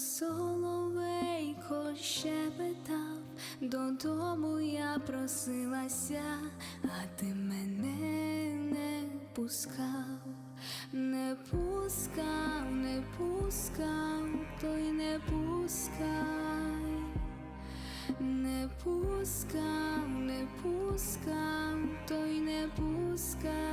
соловейко щебетав, додому я просилася, а ти мене не пускав, не пускав, не пускав, той не пускай. Не пускав, не пускав, той не пускай.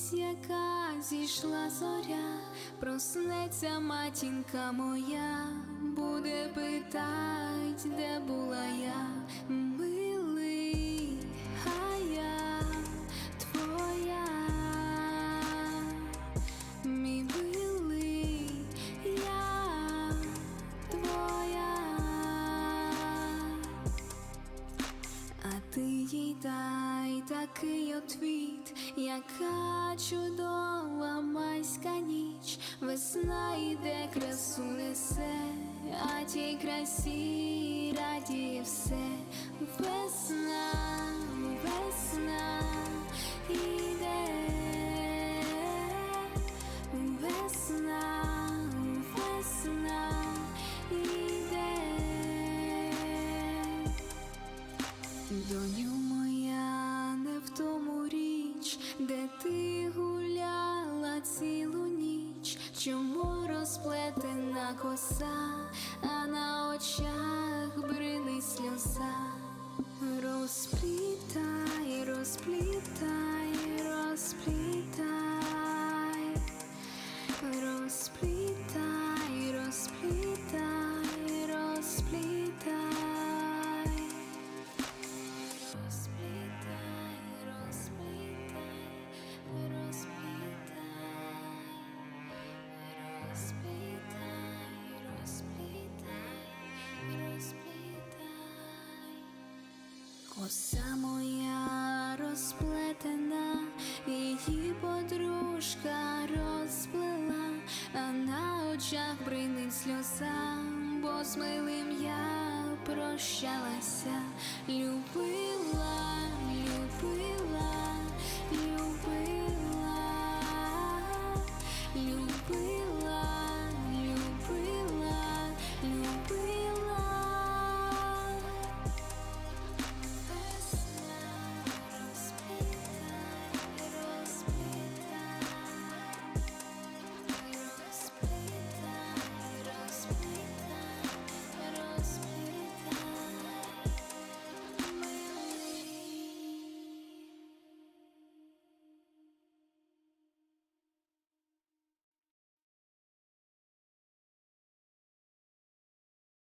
Дивись, яка зійшла зоря, проснеться матінка моя, буде питать, де була я, милий, а я твоя. Мій милий, я твоя, а ти їй дай такий отвіт, яка чудова майська ніч, весна йде, красу несе, а тій красі радіє все, весна, весна іде. Весна, весна іде, доню моя, коса, а на очах брини сльоза. Розплітай, розплітай, розплітай. Розплітай, Коса моя розплетена, її подружка розплела, а на очах бринить сльоза, бо з милим я прощалася, любила.